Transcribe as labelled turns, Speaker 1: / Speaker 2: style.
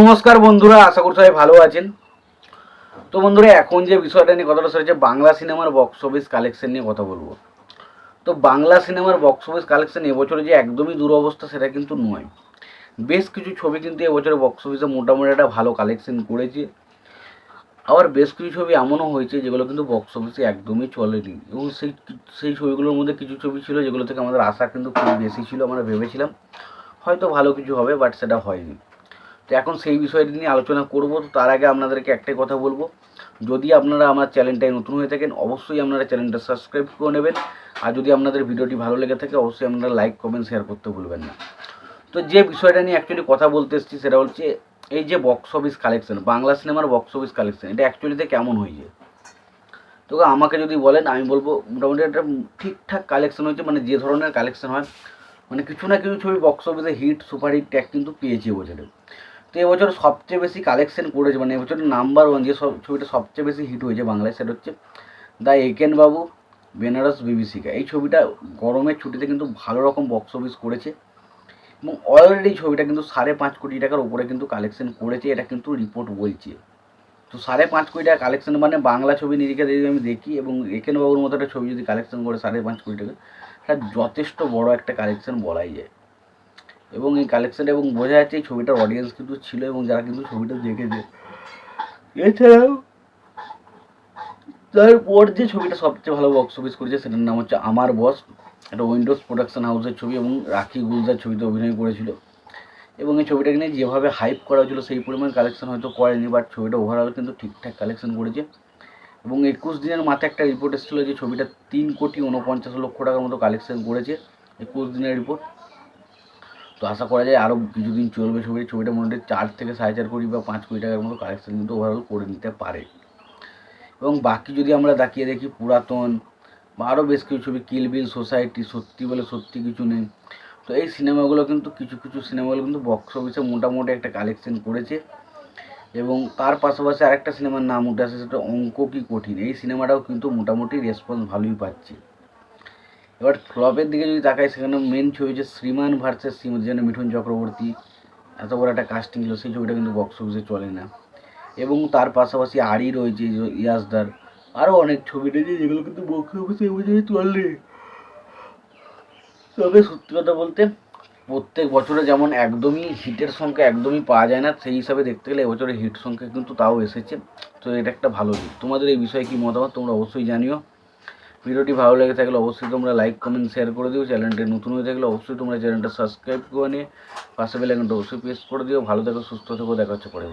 Speaker 1: নমস্কার বন্ধুরা, আশা করি সবাই ভালো আছেন। তো বন্ধুরা, এখন যে বিষয়টা নিয়ে কথাটা সেটা হচ্ছে বাংলা সিনেমার বক্স অফিস কালেকশন নিয়ে কথা বলব। তো বাংলা সিনেমার বক্স অফিস কালেকশন এবছরে যে একদমই দুরবস্থা সেটা কিন্তু নয়। বেশ কিছু ছবি কিন্তু এবছরে বক্স অফিসে মোটামুটি একটা ভালো কালেকশন করেছে। আবার বেশ কিছু ছবি এমনও হয়েছে যেগুলো কিন্তু বক্স অফিসে একদমই চলেনি। এবং সেই সেই ছবিগুলোর মধ্যে কিছু ছবি ছিল যেগুলো থেকে আমাদের আশা কিন্তু খুব বেশি ছিল, আমরা ভেবেছিলাম। হয়তো ভালো কিছু হবে বাট সেটা হয়নি। তো এখন সেই বিষয়টি নিয়ে আলোচনা করব। তো তার আগে আপনাদেরকে একটাই কথা বলব। যদি আপনারা আমার চ্যানেলটায় নতুন হয়ে থাকেন, অবশ্যই আপনারা চ্যানেলটা সাবস্ক্রাইব করে নেবেন। আর যদি আপনাদের ভিডিওটি ভালো লেগে থাকে, অবশ্যই আপনারা লাইক, কমেন্ট, শেয়ার করতে ভুলবেন না। তো যে বিষয়টা নিয়ে অ্যাকচুয়ালি কথা বলতে এসেছি সেটা হচ্ছে, এই যে বক্স অফিস কালেকশন বাংলা সিনেমার বক্স অফিস কালেকশন এটা অ্যাকচুয়ালিতে কেমন হয়েছে? তো আমাকে যদি বলেন, আমি বলব, মোটামুটি একটা ঠিকঠাক কালেকশন হয়েছে মানে যে ধরনের কালেকশন হয় মানে কিছু না কিছু ছবি বক্স অফিসে হিট সুপার হিট ট্যাগ কিন্তু পেয়েছে এবছরে তো এবছর সবচেয়ে বেশি কালেকশন করেছে মানে এবছর নাম্বার ওয়ান যে সব ছবিটা সবচেয়ে বেশি হিট হয়েছে বাংলায় সেটা হচ্ছে দ্য একেন বাবু বেনারস বিভীষিকা এই ছবিটা গরমের ছুটিতে কিন্তু ভালো রকম বক্স অফিস করেছে এবং অলরেডি ছবিটা কিন্তু সাড়ে পাঁচ কোটি টাকার উপরে কিন্তু কালেকশন করেছে, এটা কিন্তু রিপোর্ট বলছে। তো সাড়ে পাঁচ কোটি টাকা কালেকশন মানে বাংলা ছবি নিরিখে যদি আমি দেখি এবং একেন বাবুর মতো একটা ছবি যদি কালেকশন করে সাড়ে পাঁচ কোটি টাকা এটা যথেষ্ট বড় একটা কালেকশন বলাই যায়। এবং এই কালেকশন এবং বোঝা যাচ্ছে এই ছবিটার অডিয়েন্স কিন্তু ছিল এবং যারা কিন্তু ছবিটা দেখেছে। এছাড়াও তারপর যে ছবিটা সবচেয়ে ভালো বক্স অফিস করেছে সেটার নাম হচ্ছে আমার বস এটা উইন্ডোজ প্রোডাকশন হাউসের ছবি এবং রাখি গুলজার ছবিতে অভিনয় করেছিল। এবং এই ছবিটাকে নিয়ে যেভাবে হাইপ করা হয়েছিল সেই পরিমাণ কালেকশন হয়তো করেনি বাট ছবিটা ওভারঅল কিন্তু ঠিকঠাক কালেকশন করেছে। এবং একুশ দিনের মাথায় একটা রিপোর্ট এসেছিল যে ছবিটা তিন কোটি উনপঞ্চাশ লক্ষ টাকার মতো কালেকশন করেছে। একুশ দিনের রিপোর্ট তো আশা করা যায় আরও কিছুদিন চলবে ছবিটা। ছবিটা মোটামুটি চার থেকে সাড়ে চার কোটি বা পাঁচ কোটি টাকার মতো কালেকশন কিন্তু ওভারঅল করে নিতে পারে। এবং বাকি যদি আমরা তাকিয়ে দেখি পুরাতন বা আরও বেশ কিছু ছবি কিলবিল সোসাইটি সত্যি বলে সত্যি কিছু নেই। তো এই সিনেমাগুলো কিন্তু, কিছু কিছু সিনেমাগুলো কিন্তু বক্স অফিসে মোটামুটি একটা কালেকশন করেছে। এবং তার পাশাপাশি আরেকটা সিনেমার নাম উঠে আসে, সেটা অঙ্ক কি কঠিন? এই সিনেমাটাও কিন্তু মোটামুটি রেসপন্স ভালোই পাচ্ছে। এবার ফ্লপের দিকে যদি তাকাই, সেখানে মেন ছবি যে শ্রীমান ভার্সেস শ্রীম যেখানে মিঠুন চক্রবর্তী। এত বড় একটা কাস্টিং ছিল, সেই ছবিটা কিন্তু বক্স অফিসে চলে না। এবং তার পাশাপাশি আড়ি রয়েছে ইয়াসদার। আরও অনেক ছবি রয়েছে যেগুলো কিন্তু বক্স অফিসে এবছরে চলে তবে সত্যি কথা বলতে, প্রত্যেক বছরে যেমন একদমই হিটের সংখ্যা একদমই পাওয়া যায় না, সেই হিসাবে দেখতে গেলে এবছরে হিট সংখ্যা কিন্তু তাও এসেছে। তো এটা একটা ভালো দিক। তোমাদের এই বিষয়ে কি মতামত তোমরা অবশ্যই জানিও। ভিডিওটি ভালো লেগে থাকলে অবশ্যই তোমরা লাইক কমেন্ট শেয়ার করে দিও। চ্যানেলটি নতুন হয়ে থাকলে অবশ্যই তোমরা চ্যানেলটা সাবস্ক্রাইব করে নিয়ে পাশে বেলাইকনটা অবশ্যই প্রেস করে দিও। ভালো থেকো, সুস্থ থেকো। দেখা হচ্ছে পরে